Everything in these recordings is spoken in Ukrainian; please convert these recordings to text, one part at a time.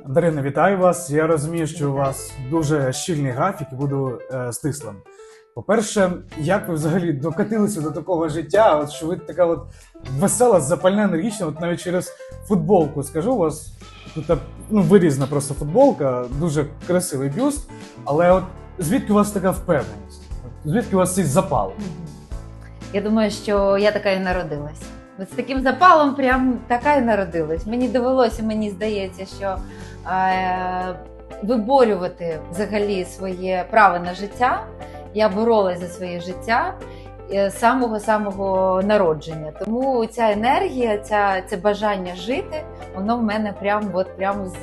Дарина, вітаю вас. Я розумію, що у вас дуже щільний графік і буду е, стислим. По-перше, як ви взагалі докатилися до такого життя? От що ви така от весела, запальна, енергічна, от навіть через футболку скажу, у вас тут е, ну, вирізна просто футболка, дуже красивий бюст. Але от звідки у вас така впевненість? Звідки у вас цей запал? Я думаю, що я така і народилась. От з таким запалом прям така і народилась. Мені довелося, мені здається, що е, виборювати взагалі своє право на життя. Я боролась за своє життя е, з самого самого народження. Тому ця енергія, ця, це бажання жити, воно в мене прям, от, прям з,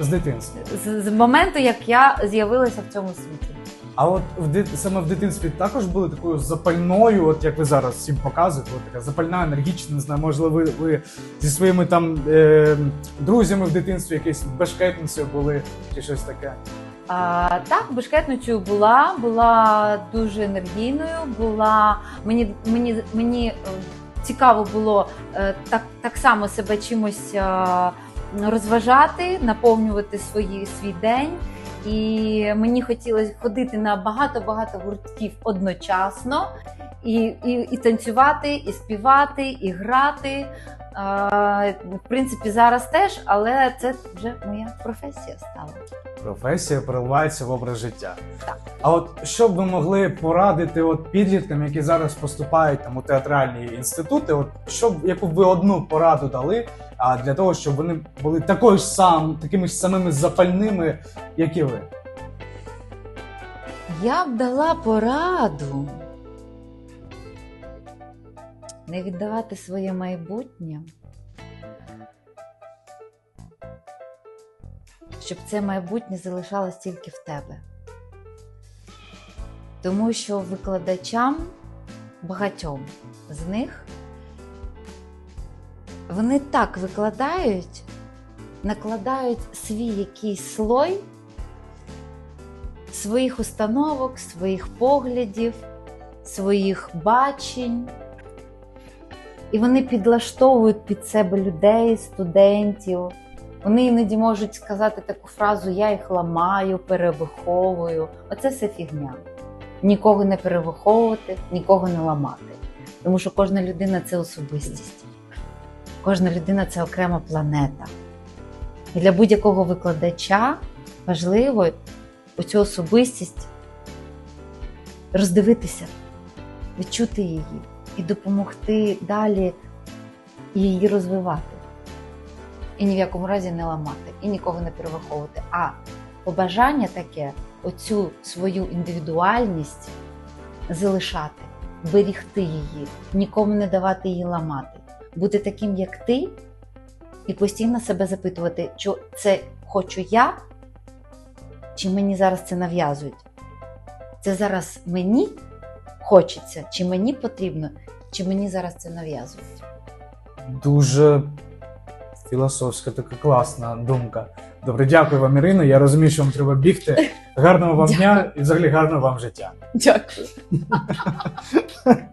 З дитинства. з, з моменту, як я з'явилася в цьому світі. А от в саме в дитинстві також були такою запальною, от як ви зараз всім показуєте, от така запальна, енергічна, не знаю, можливо, ви, ви зі своїми там е... друзями в дитинстві якісь бешкетницею були чи щось таке. А, так, бешкетницею була, була дуже енергійною. Була мені мені мені е, цікаво було е, так, так само себе чимось е, розважати, наповнювати свої свій день. І мені хотілося ходити на багато-багато гуртків одночасно, і, і, і танцювати, і співати, і грати. В принципі, зараз теж, але це вже моя професія стала. Професія переливається в образ життя. Так. А от що б ви могли порадити от підліткам, які зараз поступають там у театральні інститути? От що б яку б ви одну пораду дали? А для того, щоб вони були такою ж сам, такими ж самими запальними, як і ви. Я б дала пораду не віддавати своє майбутнє, щоб це майбутнє залишалось тільки в тебе. Тому що викладачам, багатьом з них, вони так викладають, накладають свій якийсь слой своїх установок, своїх поглядів, своїх бачень. І вони підлаштовують під себе людей, студентів. Вони іноді можуть сказати таку фразу Я їх ламаю, перевиховую. Оце все фігня. Нікого не перевиховувати, нікого не ламати. Тому що кожна людина це особистість. Кожна людина це окрема планета. І для будь-якого викладача важливо оцю особистість роздивитися, відчути її і допомогти далі її розвивати. І ні в якому разі не ламати, і нікого не перевиховувати. А побажання таке оцю свою індивідуальність залишати, берігти її, нікому не давати її ламати, бути таким, як ти, і постійно себе запитувати, що це хочу я, чи мені зараз це нав'язують. Це зараз мені хочеться, чи мені потрібно, чи мені зараз це нав'язують. Дуже філософська, така класна думка. Добре, дякую вам, Ірино. Я розумію, що вам треба бігти. Гарного вам дня і взагалі гарного вам життя. Дякую.